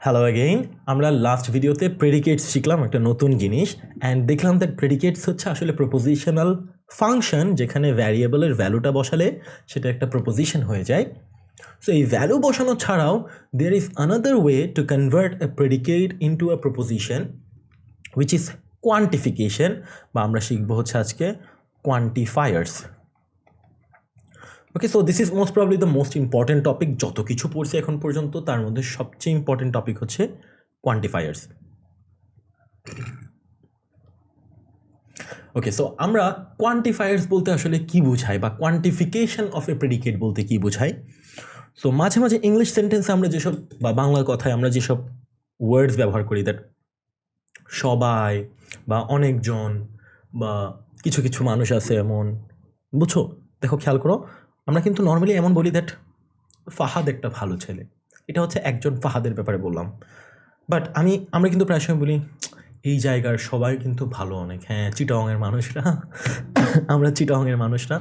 Hello again আমরা last ভিডিওতে প্রেডিকেটস শিখলাম একটা নতুন জিনিস অ্যান্ড দেখলাম দ্যাট প্রেডিকেটস হচ্ছে আসলে প্রপোজিশনাল ফাংশন যেখানে ভ্যারিয়েবলের ভ্যালুটা বসালে সেটা একটা প্রপোজিশন হয়ে যায়। সো এই ভ্যালু বসানো ছাড়াও there is another way to convert a predicate into a proposition which is quantification বা আমরা শিখব হচ্ছে আজকে quantifiers okay so this is most probably the most important topic যত কিছু পড়ছে এখন পর্যন্ত, তার মধ্যে সবচেয়ে ইম্পর্টেন্ট টপিক হচ্ছে কোয়ান্টিফায়ার্স ওকে সো আমরা কোয়ান্টিফায়ার্স বলতে আসলে কি বোঝাই বা কোয়ান্টিফিকেশন অফ এ প্রেডিকেট বলতে কি বোঝাই? সো মাঝে মাঝে ইংলিশ সেন্টেন্সে আমরা যেসব বা বাংলা কথায় আমরা যেসব ওয়ার্ডস ব্যবহার করি দ্যাট সবাই বা অনেকজন বা কিছু কিছু মানুষ আছে এমন, বুঝছ? দেখো, খেয়াল করো আমরা কিন্তু নর্মালি এমন বলি দ্যাট ফাহাদ একটা ভালো ছেলে। এটা হচ্ছে একজন ফাহাদের ব্যাপারে বললাম। বাট আমি, আমরা কিন্তু প্রায় সময় বলি, এই জায়গার সবাই কিন্তু ভালো অনেক। হ্যাঁ চিটাংয়ের মানুষরা, আমরা চিটাংয়ের মানুষরা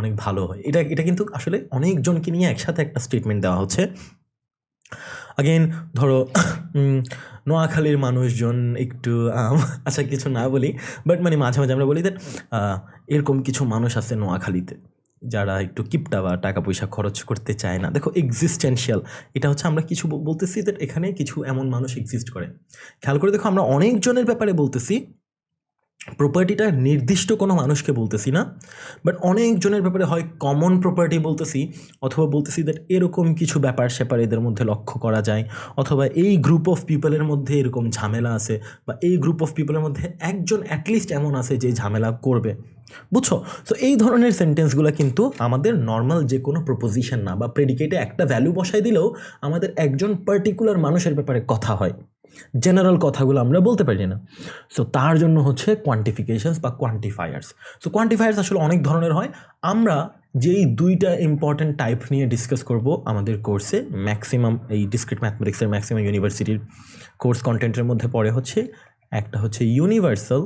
অনেক ভালো হয়। এটা এটা কিন্তু আসলে অনেকজনকে নিয়ে একসাথে একটা স্টেটমেন্ট দেওয়া হচ্ছে। আগেন ধরো নোয়াখালীর মানুষজন একটু আচ্ছা কিছু না বলি বাট মানে মাঝে মাঝে আমরা বলি দ্যাট এরকম কিছু মানুষ আছে নোয়াখালীতে। যারা একটু কিপটা বা টাকা পয়সা খরচ করতে চায় না। দেখো এক্সিস্টেন্সিয়াল এটা হচ্ছে আমরা কিছু বলতেছি দ্যাট এখানে কিছু এমন মানুষ এক্সিস্ট করে। খেয়াল করে দেখো, আমরা অনেকজনের ব্যাপারে বলতেছি প্রপার্টিটা নির্দিষ্ট কোনো মানুষকে বলতেছি না বাট অনেকজনের ব্যাপারে হয় কমন প্রপার্টি বলতেছি, অথবা বলতেছি দ্যাট এরকম কিছু ব্যাপার স্যাপার এদের মধ্যে লক্ষ্য করা যায়, অথবা এই গ্রুপ অফ পিপলের মধ্যে এরকম ঝামেলা আছে, বা এই গ্রুপ অফ পিপলের মধ্যে একজন অ্যাটলিস্ট এমন আছে যে ঝামেলা করবে। বুঝছ? তো এই ধরনের সেন্টেন্সগুলো কিন্তু আমাদের নর্মাল যে কোনো প্রপোজিশন না, বা প্রেডিকেটে একটা ভ্যালু বসাই দিলেও আমাদের একজন পার্টিকুলার মানুষের ব্যাপারে কথা হয়। জেনারেল কথাগুলো আমরা বলতে পারি না। সো তার জন্য হচ্ছে কোয়ান্টিফিকেশনস বা কোয়ান্টিফায়ার্স সো কোয়ান্টিফায়ার্স আসলে অনেক ধরনের হয়। আমরা যেই দুইটা ইম্পর্ট্যান্ট টাইপ নিয়ে ডিসকাস করব আমাদের কোর্সে ম্যাক্সিমাম এই ডিসক্রিট ম্যাথমেটিক্সের ম্যাক্সিমাম ইউনিভার্সিটির কোর্স কন্টেন্টের মধ্যে পড়ে হচ্ছে, একটা হচ্ছে ইউনিভার্সাল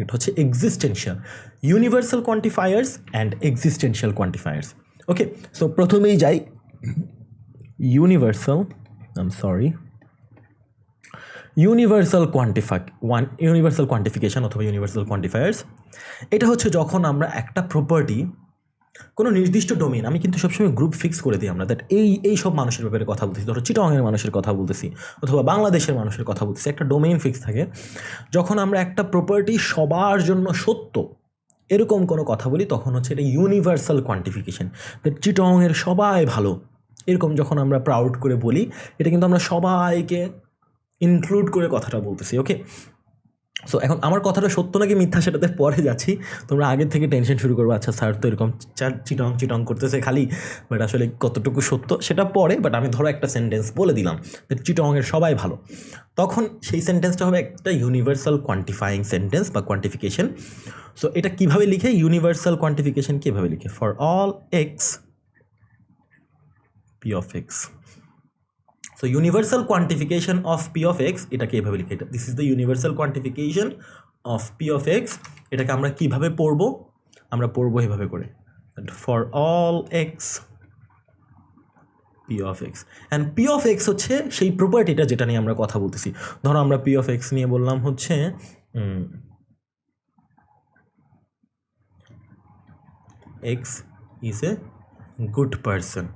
একটা হচ্ছে existential universal quantifiers and existential quantifiers okay so প্রথমেই যাই I am sorry universal quantify one universal quantification অথবা ইউনিভার্সাল কোয়ান্টিফায়ার্স এটা হচ্ছে যখন আমরা একটা প্রপার্টি কোনো নির্দিষ্ট ডোমেন আমি কিন্তু সবসময় গ্রুপ ফিক্স করে দিই আমরা দ্যাট এই এই সব মানুষের ব্যাপারে কথা বলতেছি, ধরো চিটংয়ের মানুষের কথা বলতেছি, অথবা বাংলাদেশের মানুষের কথা বলতেছি, একটা ডোমেইন ফিক্স থাকে, যখন আমরা একটা প্রপার্টি সবার জন্য সত্য এরকম কোনো কথা বলি, তখন হচ্ছে এটা ইউনিভার্সাল কোয়ান্টিফিকেশান চিটংয়ের সবাই ভালো। এরকম যখন আমরা প্রাউড করে বলি, এটা কিন্তু আমরা সবাইকে ইনক্লুড করে কথাটা বলতেছি ওকে সো এখন আমার কথাটা সত্য নাকি মিথ্যা সেটাতে পরে যাচ্ছি। তোমরা আগের থেকে টেনশন শুরু করব। আচ্ছা স্যার তো এরকম চার চিটং চিটং করতেছে খালি বাট আসলে কতটুকু সত্য সেটা পরে বাট আমি ধরো একটা সেন্টেন্স বলে দিলাম চিটংয়ের সবাই ভালো। তখন সেই সেন্টেন্সটা হবে একটা ইউনিভার্সাল কোয়ান্টিফাইং সেন্টেন্স বা কোয়ান্টিফিকেশন সো এটা কীভাবে লিখে? ইউনিভার্সাল কোয়ান্টিফিকেশন কীভাবে লিখে? For all X P of X so universal quantification of P of X এটাকে এভাবে লিখে এটা this is the universal quantification of P of X এটাকে আমরা কীভাবে পড়ব? আমরা পড়ব এভাবে করে। For all X P of X and P of X হচ্ছে সেই প্রপার্টিটা যেটা নিয়ে আমরা কথা বলতেছি। ধরো আমরা পি অফ এক্স নিয়ে বললাম হচ্ছে X is a good person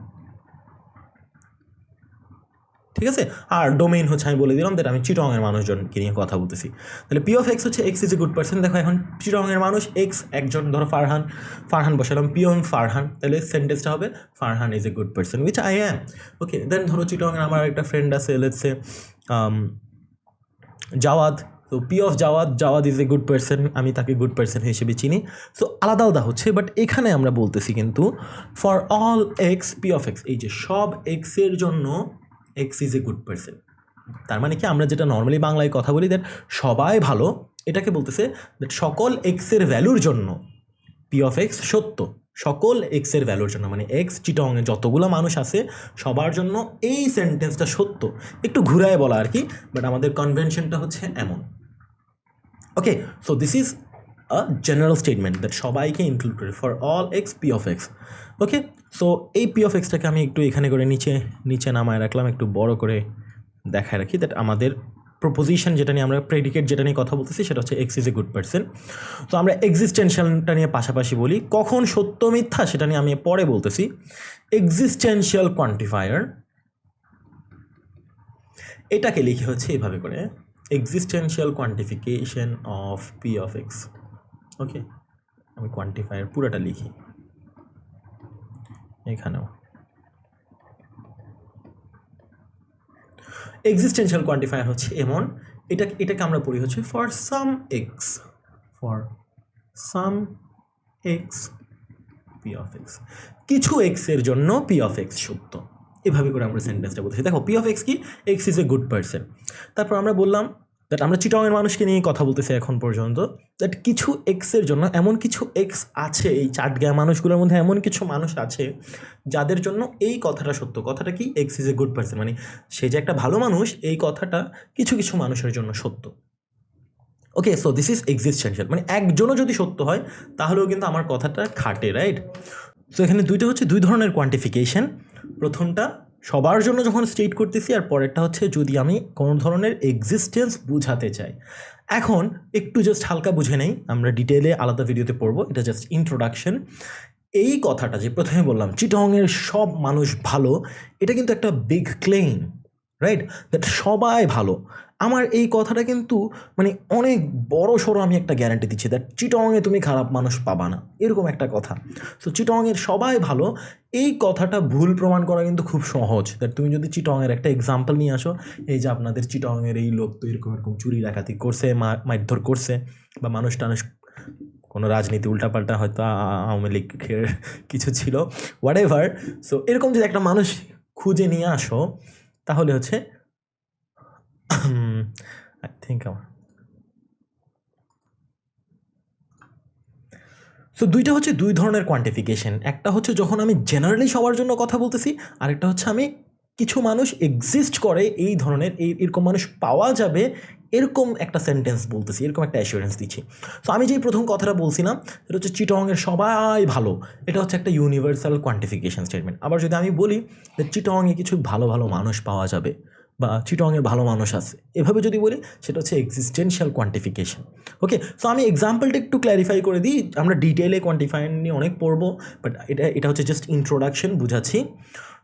ঠিক আছে? আর ডোমেইন হচ্ছে আমি বলে দিলাম দ্যাট আমি চিটংয়ের মানুষজনকে নিয়ে কথা বলতেছি। তাহলে পি অফ এক্স হচ্ছে X is a good person দেখো এখন চিটংয়ের মানুষ এক্স একজন, ধরো ফারহান। ফারহান বসালাম পিওন ফারহান। তাহলে সেন্টেন্সটা হবে, Farhan is a good person which I am okay then ধরো চিটংয়ের আমার একটা ফ্রেন্ড আছে লেটসে জাওয়াদ তো P of Jawad Jawad is a good person আমি তাকে গুড পার্সন হিসেবে চিনি। সো আলাদা আলাদা হচ্ছে বাট এখানে আমরা বলতেছি কিন্তু for all X P of X এই যে সব এক্সের জন্য X is a good person তার মানে কি? আমরা যেটা নর্মালি বাংলায় কথা বলি দ্যাট সবাই ভালো, এটাকে বলতেছে দ্যাট সকল এক্সের ভ্যালুর জন্য পি অফ এক্স সত্য। সকল এক্সের ভ্যালুর জন্য মানে এক্স চিটংয়ে যতগুলো মানুষ আছে, সবার জন্য এই সেন্টেন্সটা সত্য। একটু ঘুরায় বলা আর কি বাট আমাদের কনভেনশনটা হচ্ছে এমন। Okay so this is a general statement that সবাইকে ইনক্লুড করে for all X P of X okay so এই পি অফ এক্সটাকে আমি একটু এখানে করে নিচে নিচে নামায় রাখলাম, একটু বড় করে দেখায় রাখি দ্যাট আমাদের প্রপোজিশন যেটা নিয়ে আমরা প্রেডিকেট যেটা নিয়ে কথা বলতেছি সেটা হচ্ছে X is a good person তো আমরা এক্সিস্টেন্সিয়ালটা নিয়ে পাশাপাশি বলি, কখন সত্য মিথ্যা সেটা নিয়ে আমি পরে বলতেছি। এক্সিস্টেন্সিয়াল কোয়ান্টিফায়ার এটাকে লিখে হচ্ছে এইভাবে করে existential quantification of P of X okay, আমি কোয়ান্টিফায়ার পুরোটা লিখি। এখানেও। এক্সিস্টেন্সিয়াল কোয়ান্টিফায়ার হচ্ছে এমন, এটা, এটাকে আমরা পড়ি হচ্ছে for some X for some X P of X কিছু এক্সের জন্য পি অফ এক্স সত্য এভাবে করে আমরা সেন্টেন্সটা বলতেছি দেখো পি অফ এক্স কি? X is a good person তারপর আমরা বললাম দ্যাট আমরা চিটংয়ের মানুষকে নিয়ে কথা বলতেছি এখন পর্যন্ত। দ্যাট কিছু এক্সের জন্য, এমন কিছু এক্স আছে এই চাটগায়া মানুষগুলোর মধ্যে, এমন কিছু মানুষ আছে যাদের জন্য এই কথাটা সত্য। কথাটা কি? X is a good person মানে সে যে একটা ভালো মানুষ, এই কথাটা কিছু কিছু মানুষের জন্য সত্য। Okay so this is existential মানে একজনও যদি সত্য হয়, তাহলেও কিন্তু আমার কথাটা খাটে রাইট সো এখানে দুইটা হচ্ছে, দুই ধরনের কোয়ান্টিফিকেশন প্রথমটা সবার জন্য যখন স্টেট করতেছি, আর পরেরটা হচ্ছে যদি আমি কোনো ধরনের এক্সিস্টেন্স বুঝাতে চাই। এখন একটু জাস্ট হালকা বুঝে নেই, আমরা ডিটেলে আলাদা ভিডিওতে পড়ব, এটা জাস্ট ইন্ট্রোডাকশন এই কথাটা যে প্রথমে বললাম চিটংয়ের সব মানুষ ভালো, এটা কিন্তু একটা বিগ ক্লেম রাইট দ্যাট সবাই ভালো। আমার এই কথাটা কিন্তু মানে অনেক বড় সড়ো আমি একটা গ্যারান্টি দিচ্ছি দ্যাট চিটংয়ে তুমি খারাপ মানুষ পাবা না। এরকম একটা কথা। সো চিটংয়ের সবাই ভালো। এই কথাটা ভুল প্রমাণ করা কিন্তু খুব সহজ। দ্যাট তুমি যদি চিটংয়ের একটা এক্সাম্পল নিয়ে আসো, এই যে আপনাদের চিটংয়ের এই লোক তো এরকম এরকম চুরি ডাকাতি করছে মারধর করছে, বা মানুষ টানুষ কোনো রাজনীতি উল্টাপাল্টা হয়তো আওয়ামী লীগের কিছু ছিল হোয়াট এভার সো এরকম যদি একটা মানুষ খুঁজে নিয়ে আসো তাহলে হচ্ছে আই থিঙ্ক আমার। সো দুইটা হচ্ছে দুই ধরনের কোয়ান্টিফিকেশন একটা হচ্ছে যখন আমি জেনারেলি সবার জন্য কথা বলতেছি, আরেকটা হচ্ছে আমি কিছু মানুষ এক্সিস্ট করে, এই ধরনের, এই এরকম মানুষ পাওয়া যাবে এরকম একটা সেন্টেন্স বলতেছি, এরকম একটা অ্যাসিওরেন্স দিচ্ছি। সো আমি যেই প্রথম কথাটা বলছিলাম, সেটা হচ্ছে চিটংয়ের সবাই ভালো। এটা হচ্ছে একটা ইউনিভার্সাল কোয়ান্টিফিকেশান স্টেটমেন্ট আবার যদি আমি বলি যে চিটংয়ে কিছু ভালো ভালো মানুষ পাওয়া যাবে বা চিটংয়ে ভালো মানুষ আছে, এভাবে যদি বলি, সেটা হচ্ছে এক্সিস্টেন্সিয়াল কোয়ান্টিফিকেশন ওকে সো আমি এক্সাম্পলটা একটু ক্ল্যারিফাই করে দিই। আমরা ডিটেলে কোয়ান্টিফাই নিয়ে অনেক পড়ব বাট এটা এটা হচ্ছে জাস্ট ইন্ট্রোডাকশন বুঝাচ্ছি।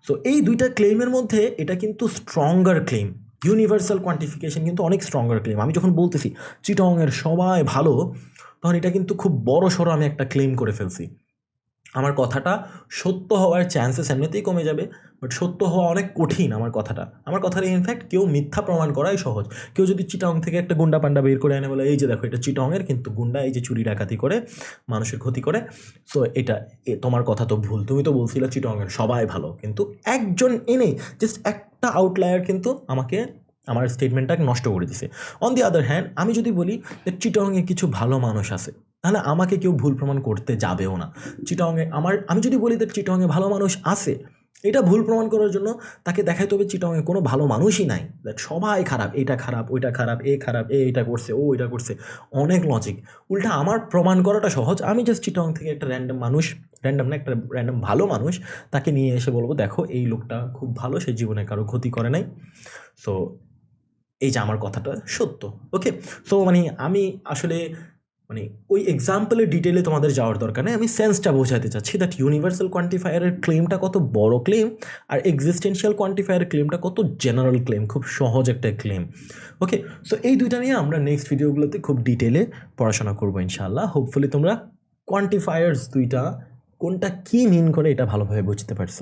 সো এই দুইটা ক্লেমের মধ্যে এটা কিন্তু স্ট্রঙ্গার ক্লেম ইউনিভার্সাল কোয়ান্টিফিকেশন কিন্তু অনেক স্ট্রঙ্গার ক্লেম আমি যখন বলতেছি চিটংয়ের সবাই ভালো, তখন এটা কিন্তু খুব বড় সড়ো আমি একটা ক্লেম করে ফেলছি। আমার কথাটা সত্য হওয়ার চান্সেস এমনিতেই কমে যাবে। বাট সত্য হওয়া অনেক কঠিন আমার কথাটা। আমার কথাটা ইনফ্যাক্ট কেউ মিথ্যা প্রমাণ করাই সহজ। কেউ যদি চিটং থেকে একটা গুন্ডা পান্ডা বের করে এনে বলে, এই যে দেখো, এটা চিটংয়ের কিন্তু গুন্ডা এই যে চুরি ডাকাতি করে, মানুষের ক্ষতি করে সো এটা তোমার কথা তো ভুল। তুমি তো বলছিলে চিটংয়ের সবাই ভালো। কিন্তু একজন এনে জাস্ট একটা আউটলায়ার কিন্তু আমাকে, আমার স্টেটমেন্টটাকে নষ্ট করে দিছে। অন দি আদার হ্যান্ড আমি যদি বলি যে চিটংয়ে কিছু ভালো মানুষ আছে, তাহলে আমাকে কেউ ভুল প্রমাণ করতে যাবেও না। চিটংয়ে আমার, আমি যদি বলি যে চিটংয়ে ভালো মানুষ আছে এটা ভুল প্রমাণ করার জন্য তাকে দেখাইতে হবে চিটংয়ে কোনো ভালো মানুষই নাই। দ্যাট সবাই খারাপ, এটা খারাপ, ওইটা খারাপ, এ খারাপ, এ এটা করছে, ও এটা করছে। অনেক লজিক উল্টা আমার প্রমাণ করাটা সহজ। আমি জাস্ট চিটং থেকে একটা র্যান্ডম মানুষ র্যান্ডম না, একটা র্যান্ডম ভালো মানুষ, তাকে নিয়ে এসে বলব, দেখো, এই লোকটা খুব ভালো, সে জীবনে কারও ক্ষতি করে নাই। সো এই যে আমার কথাটা সত্য ওকে সো মানে আমি আসলে মানে ওই এক্সাম্পলের ডিটেলে তোমাদের যাওয়ার দরকার নেই। আমি সেন্সটা বোঝাতে চাচ্ছি দ্যাট ইউনিভার্সাল কোয়ান্টিফায়ারের ক্লেমটা কত বড় ক্লেম আর এক্সিস্টেন্সিয়াল কোয়ান্টিফায়ারের ক্লেমটা কত জেনারেল ক্লেম খুব সহজ একটা ক্লেম ওকে সো এই দুইটা নিয়ে আমরা নেক্সট ভিডিওগুলোতে খুব ডিটেলে পড়াশোনা করব ইনশাআল্লাহ। হোপফুলি তোমরা কোয়ান্টিফায়ার্স দুইটা কোনটা কী মিন করে এটা ভালোভাবে বুঝতে পারছ।